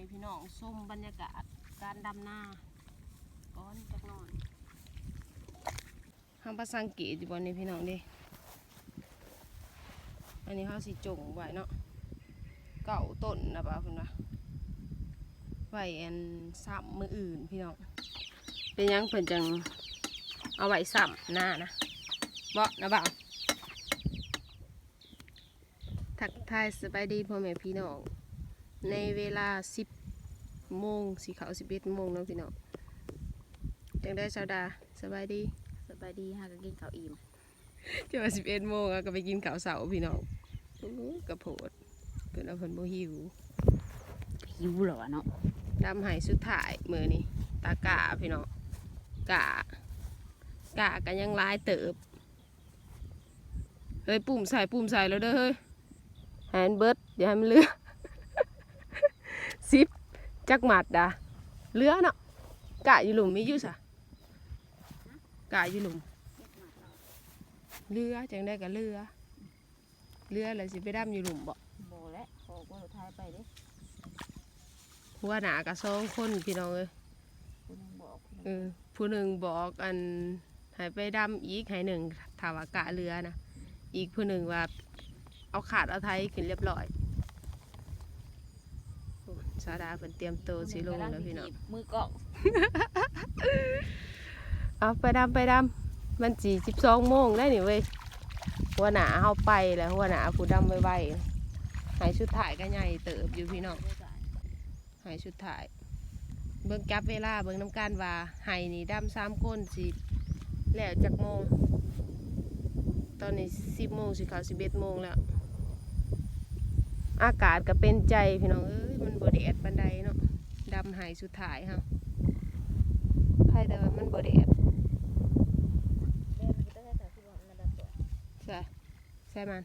ให้พี่น้องชมบรรยากาศการดำนาก้อนจักหน่อยทำภาษาอังกฤษอยู่บนนี้พี่น้องดิอันนี้เขาสิจงไว้เนาะเก่าต้นนะป่ะคุณว่าไว้อันซ้ำมืออื่นพี่น้องเป็นยังเพิ่นจังเอาไว้ซ้ำหน้านะเบาะนะบ่าวทักทายสบายดีพ่อแม่พี่น้องในเวลา10 โมงสีขาว11โมงเนาะพี่น้องจังได้สาวดาสบายดีสบายดีฮะก็กินข้าวอิ่มจะมา11โมงอะก็ไปกินข้าวเสาพี่น้องอู้หูกระโพดเพิ่นเอาเพิ่นบ่หิวหิวเหรอวะเนาะดำใหายสุดท้ายมือนี่ตากะพี่น้องกะกะกันยังหลายเติบเฮ้ยปุ่มใส่ปุ่มใส่แล้วเด้อเฮ้ยแฮนเบิร์ดอย่าให้มันเลือซิป จักหมัดดาเลือเนาะกะอยู่หลุมมีอยู่สะกะอยู่หลุมเรือจังได้กับเรือเรืออะไรสิไปดำอยู่หลุมบ่โบและขอว่าท้ายไปเด้หัวหนากะสองคนพี่น้องเอ้ยคุณยังบอกคุณเออผู้หนึ่งบอกอันใหายไปดำอีกใหายหนึ่งถามว่ากะเรือนะอีกผู้หนึ่งว่าเอาขาดเอาไทยขึ้นเรียบร้อยโอ้สาดาเป็นเตรียมตัวสิลงแล้วพี่น้องมือกล้องเอาไปดำไปดำมันสี่สิบสองโมงได้นี่เว้ยหัวหนาเอาไปแล้วหัวหนาผู้ดำไวไวๆใหายชุดถ่ายก็ใหญ่เติบอยู่พี่น้องใหายชุดถ่าย เบิ่งจับเวลาเบิ่งน้ำการว่าใหายนี่ดำสามคนสิแล้วจากโมง ตอนนี้สิบโมงสิเขาสิบเอ็ดโมงแล้ว อากาศก็เป็นใจพี่น้องเอ้ยมันบดแดดปันใดเนาะดำหายสุดท้ายฮะใครแต่ว่ามันบดแดดแม่มันก็ได้แต่ที่บอกมันดับตัวใช่ใช่มัน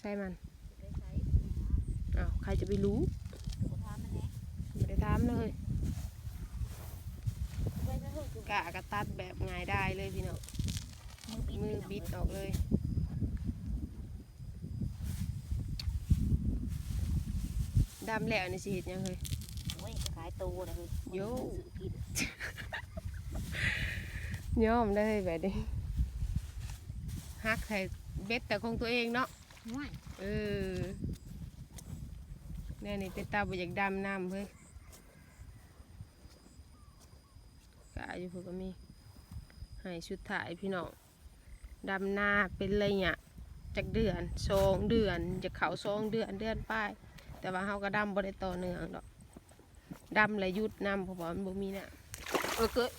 ใช่มันได้ใช้อ้าวใครจะไปรู้สุขภาพมันแน่ไม่ได้ทำเลยไว้ซะเถอะคือกะกระตัดแบบง่ายได้เลยพี่น้องมือบิดมือบิดออกเลย ดำแล้วนี่สิเห็ดหยังเลยโอ้ยขายตัวเลยโย่ ซื้อกินยอมได้แบบนี้ฮักใส่เบ็ดแต่ของตัวเองเนาะ ง่ายเออแน่นี่เป็นตาบ่อยากดำน้ำเฮ้ยกะอยู่พวกก็มีให้ชุดถ่ายพี่น้องดำหน้าเป็นระยะจากเดือนสองเดือนจะเขาสองเดือนเดือนป้าย แต่ว่าเฮาก็ดำบ่ได้ต่อเนื่องดอกดำและยุดนำเพราะว่ามันบ่มีน้ำเออเกิด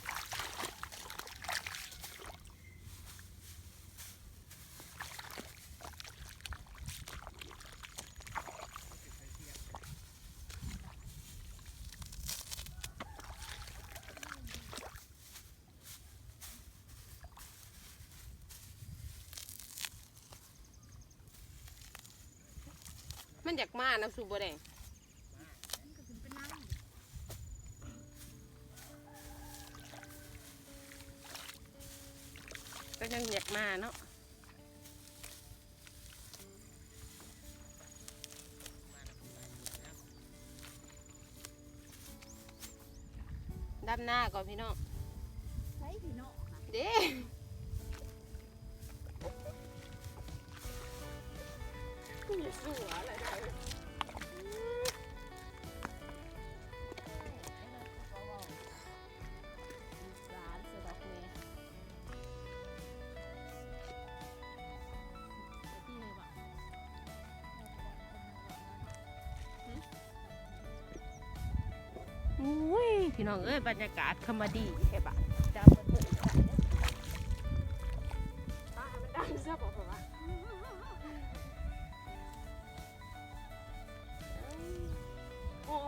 มันอยากมาน้ำสูบบ่แดงก็ยังอยากมาเนาะดำหน้าก่อนพี่น้องใช้พี่เนาะค่ะเด้อย่าสู้อะไรได้ร้านเสือด พี่น้องเอ้ยบรรยากาศคมดีแค่บะ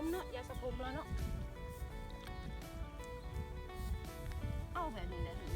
มเนาะยาสะผมแล้วเนาะ เอาแบบนี้เลย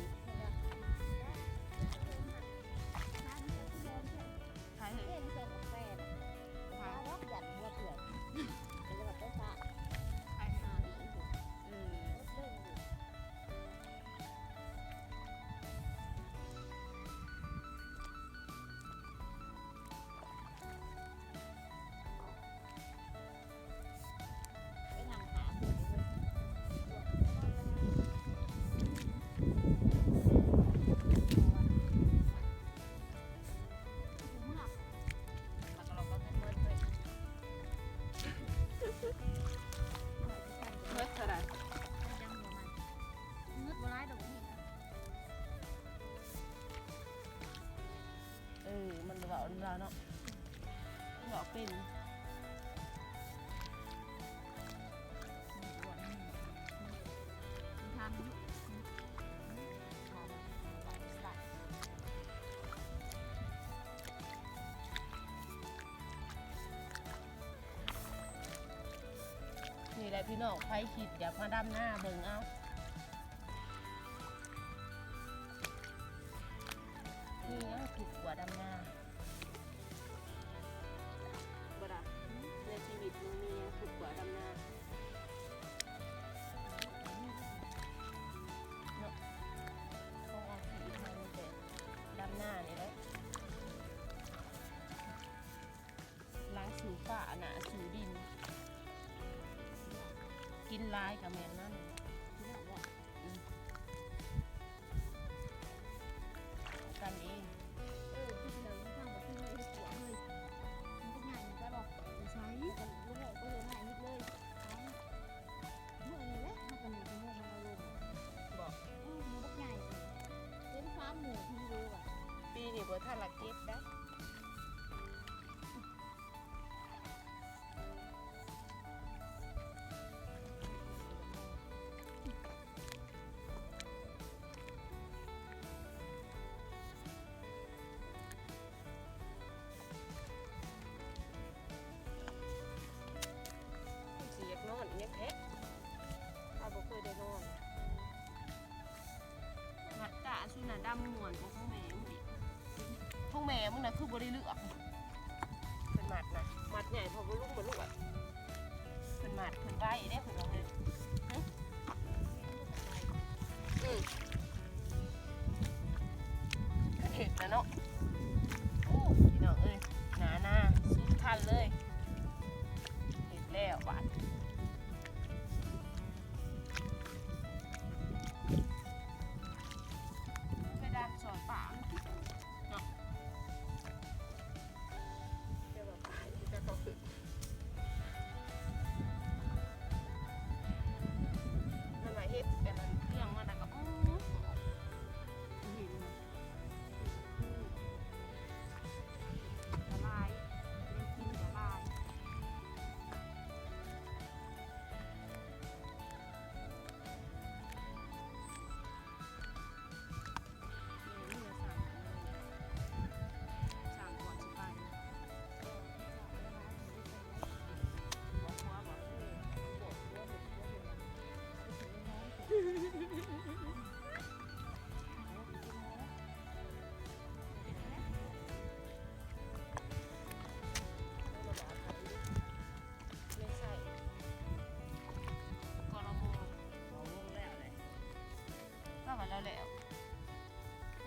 าวเนาะดอกเป็นนี่แหละพี่น้องใครขิดอยากมาดำหน้าเบิ่งเอา กินหลายกับแม่นนั่นกันเอง ดำหนวลของพวกแม่มึงดิพวกแม่มึงนะคือบริเลือกเป็นหมัดนะหมัดใหญ่พอบลุ่มบลุ่อะเป็นหมัดเป็นไว้ได้เป็นอะไรอืม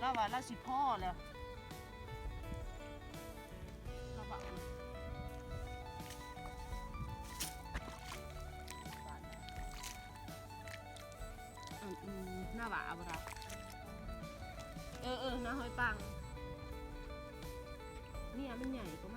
เราว่าเราสิพ่อแล้วเราว่าอืมหน้าว่าเอาละเออเออน้าห้อยปังเนี่ยมันใหญ่ก็มา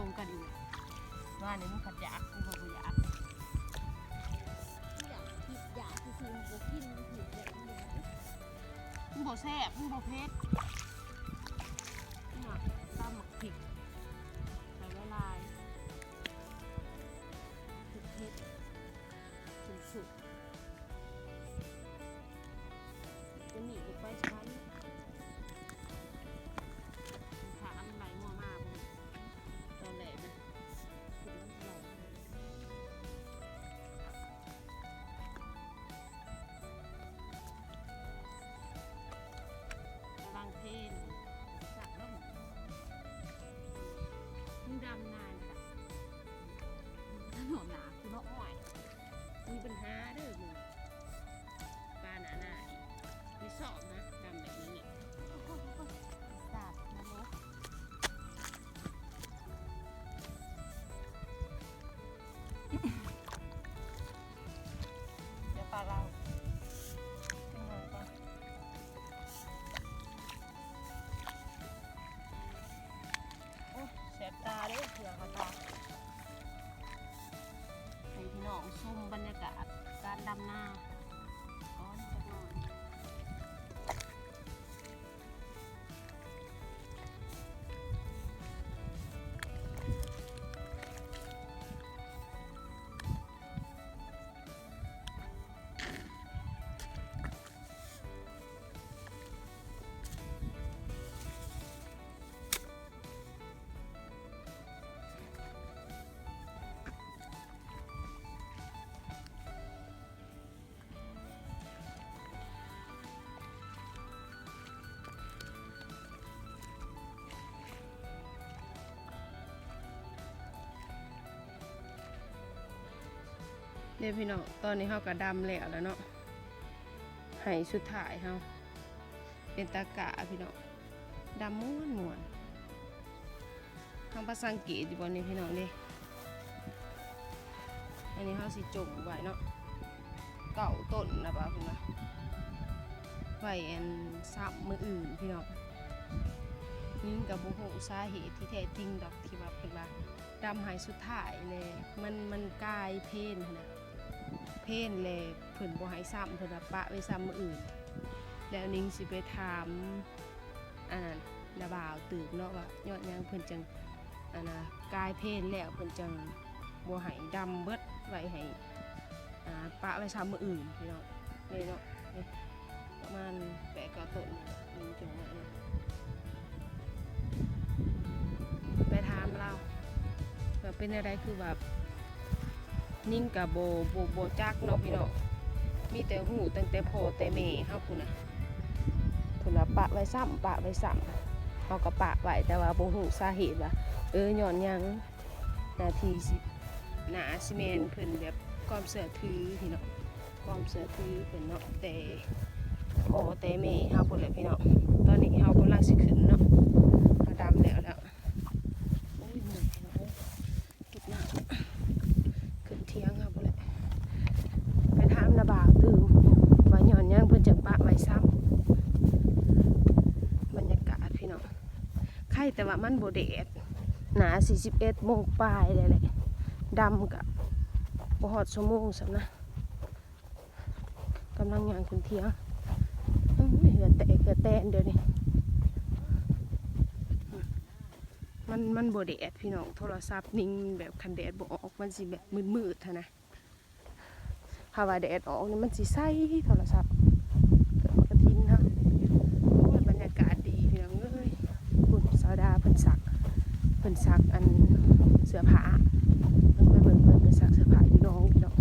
รงกันอยู่ว่านี่มันขัดยากกูบอกกูอยากอยากกินอยากคือๆมันก็กินมันถือแบบนี้นะมึงบอกแซ่บมึงบอกเพชร หนนหนาคือเนาะอ้อยมีปัญหาเด้อมึงปลาหนาหนายมีสอบนะ เดี๋ยวพี่น้องตอนนี้เฮาก็ดำแล้วแล้วเนาะให้สุดท้ายเฮาเป็นตากะพี่น้องดำม้วนม้วนทำภาษาอังกฤษอยู่บนนี้พี่น้องดิอันนี้เฮาสิจงไว้เนาะเก่าต้นนะป่ะพี่น้องไว้อันซับมืออื่นพี่น้องนี่กับบุหูสาเหตุที่แท้จริงดอกที่ว่าเป็นว่าดำหายสุดท้ายเลยมันมันกลายเพ้นนะ เพนเลยเพิ่นบ่ให้ซ้ำเพิ่นว่าปะไว้ซ้ำมื้ออื่น แล้วนิ้งสิไปถามอันนั้นนาบ่าวตืบเนาะว่ายอดยังเพิ่นจังอันน่ะกายเพนแล้วเพิ่นจังบ่ให้ดำเบิดไว้ให้อ่าปะไว้ซ้ำมื้ออื่นพี่น้องเลยเนาะประมาณแปดเก้าต้นนี่จังวะนี้ไปถามเราว่าเป็นอะไรคือแบบ นิ่งกับโบโบโบจักเนาะพี่เนาะมีแต่หูตั้งแต่พ่อแต่แม่เฮาพุ่นน่ะพุ่นละปะไว้ซ้ำปะไว้ซ้ำเฮาก็ปะไว้แต่ว่าบ่ฮู้สาเหตุว่าเออย้อนหยังนาทีสิหนาสิแมนเพิ่นแบบความเสื่อถือพี่เนาะความเสื่อถือเพิ่นเนาะแต่พ่อแต่แม่เฮาพุ่นแหละพี่เนาะตอนนี้เฮากำลังสิขึ้นเนาะเฮาดำแล้วแล้วโอ้ยเหนื่อยเนาะเก็บหน้า ขึ้นเที่ยงครับบ่แหละไปถามนาบ่าวตื่มว่าย้อนหยังเพิ่นจังปะไว้ซ้ำบรรยากาศพี่น้องใครแต่ว่า มันบ่แดดหนา41โมงปลายเลยแหละดำกับบ่ฮอดชั่วโมงสำนะกำลังย่างขึ้นเทียงเหือแตกเหือแตนเดี๋ยวนี้มันมันบ่แดดพี่น้องโทรศัพท์นิ่งแบบคันแดดบออกมันสิแบบมืดๆเท่านะถ้าว่าแดดออกนี่มันสิใสโทรศัพท์เกิดมากระทินฮะโอ้ยบรรยากาศดีพี่น้องเอ้ยคุณสาวดาเพิ่นสัก เพิ่นสักอันเสื้อผ้าเพิ่นไปเบิ่งเพิ่นไปสักเสื้อผ้าอยู่น้องพี่น้อง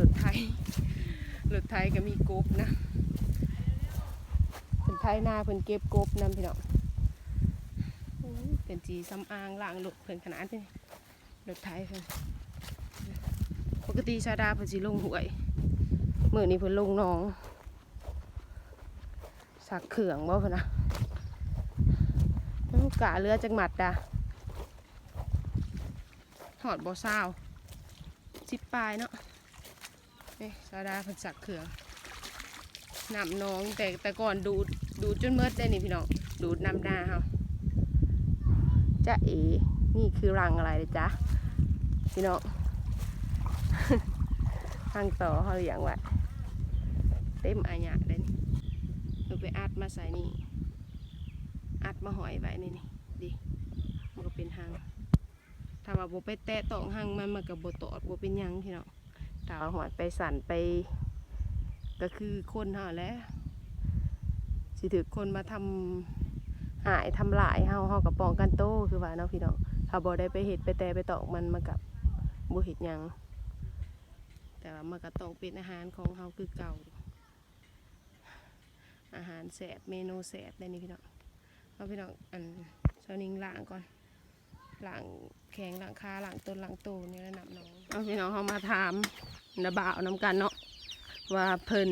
รถไทยรถไทยก็มีกบนะเพิ่นไทยหน้าเพิ่นเก็บกบนํพี่น้องเป็นจีซ้ำอางล่างรถเพิ่นขนาดนี้รถไทยเพิ่นปกติชาดาเพิ่นสิลงหวยมื้อนี้เพิ่นลงน้องสักเขื่องบ่เพิ่นนะ กะเรือจักหมัดดาหอดบ่ซาวสิบปลายเนาะนี่ชาดาเพิ่นสักเขื่องน้ำน้องแต่แต่ก่อนดูดดูดจนเมิดได้นี่พี่น้องดูดน้ำนาเฮาจ้าเอ นี่คือรังอะไรเลยจ๊ะพี่น้องรังต่อเขาเลี้ยงไว้เต็มอาญะเลยนี่เราไปอัดมาใส่นี่ อัดมาหอยไว้นี่นี่ดิมันก็เป็นหังถ้าว่าโบไปแตะตองหังมันมันกับโบตอดโบเป็นยังพี่น้องถ้าว่าหอยไปสั่นไป ก็คือคนเฮาแล้วสิถือคนมาทำหายทำลายเฮาเฮากับปองกันโตคือว่าเนาะพี่น้องถ้าบ่ได้ไปเห็ดไปแต่ไปตอกมันมันกับบเห็ดยังแต่ว่ามันก็ต้องเป็นอาหารของเฮาคือเก่าอาหารแสบเมนูแสบได้นี่พี่น้อง เอาพี่น้องอันเช้านิงล้างก่อนล้างแข็งล้างขาล้างต้นล้างโตนี่แล้วนับน้องเอาพี่น้องเฮามาถามนะบ่าวน้ำกันเนาะว่าเพิ่น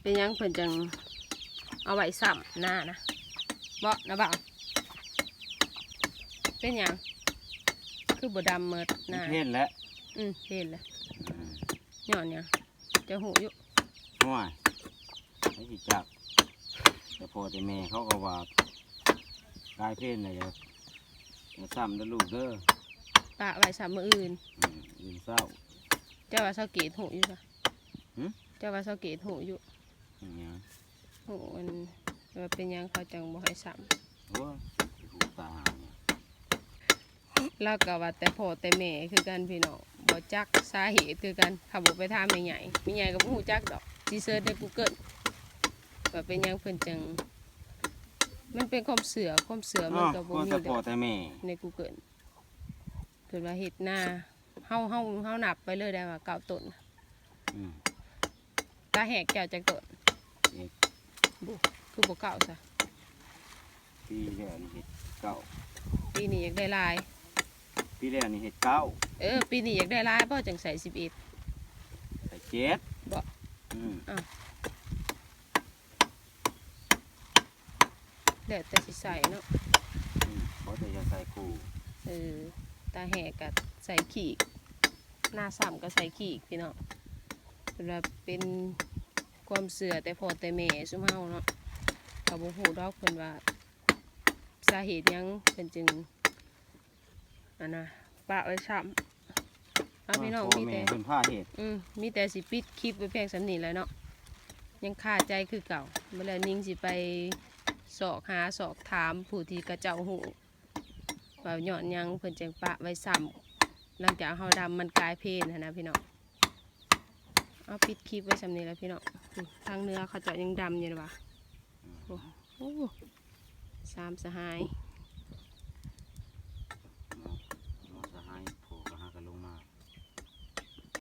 เป็นหยังเพิ่นจังเอาไว้ซ้ำหน้านะบ่นะบ่าวเป็นหยังคือบดำเมิดหน้าเห็นแล้วอืมเห็นเลยย้อนเนี่ยงจะหูอยู่ห่วยไอ้สิจัก แต่พอแต่แม่เขาก็ว่ากลายเพศเลยจะจะซ้ำเด้อลูกเด้อปะไว้ซ้ำมืออื่น อืมยืนเศร้า เจ้าว่าเสาเกตหูอยู่จ้ะหึ เจ้าว่าเสาเกตหูอยู่อย่างเงี้ยหูมันว่าเป็นหยังเขาจังบ่ให้ซ้โอ้ยหูตาหาเนี่ยำแล้วก็ว่าแต่พ่อแต่แม่คือกันพี่น้องบ่จักสาเหตุคือกันถ้าบ่ไปถามแม่ใหญ่แม่ใหญ่ก็บ่ฮู้จักดอกสิเสิร์ชใน Google ว่าเป็นหยังเพิ่นจัง มันเป็นความเสือความเสือมันอ้าวก็บ่ก็มีแต่ดพออกแต่แม่ใน Google เพิ่นว่าเฮ็ดหน้าเฮาเฮาเฮานับไปเลยได้ว่าเก้าต้นอืมตาแหกแก้วจักต้นเอ็ดบุคือบ่เก้าซะปีแล้วนี่เห็ดเก้าปีนี้อยากได้หลาย ปีแล้วนี่เห็ดเก้าเออ ปีนี้อยากได้หลายเพราะจังใส่11ใส่เจ็ดบ่อืมแล้ว แต่สิใส่เนาะอืมเพราะแต่จะใส่คู่เออตาแหกก็ใส่ขีก หน้าซ้ำก็ใส่ขีกพี่น้องเพิ่นว่าเป็นความเสือแต่พอแต่แม่ซุมเฮาเนาะก็บ่ฮู้ดอกเพิ่นว่าสาเหตุหยังเพิ่นจึงอันน่ะปะไว้ซ้ำเอาพี่น้องพ่อมีแม่แต่เป็นผ้าเห็ดอืมมีแต่สิปิดคลิปไว้เพียงสำนีแหล้วเนาะยังคาใจคือเก่าเมื่อแล้วนิ่งสิไป สอกหาสอกถามผู้ที่กระเจ้าหูว่าหย่อนยังเพิ่นจังปะไว้ซ้ำหลังจากเฮาดำมันกลายเพนนนะพี่น้องเอาปิดคลิปไว้สำนีแล้วพี่น้องทางเนื้อเขาเจะยังดำอยู่นะวะโอ้โหสามสหาย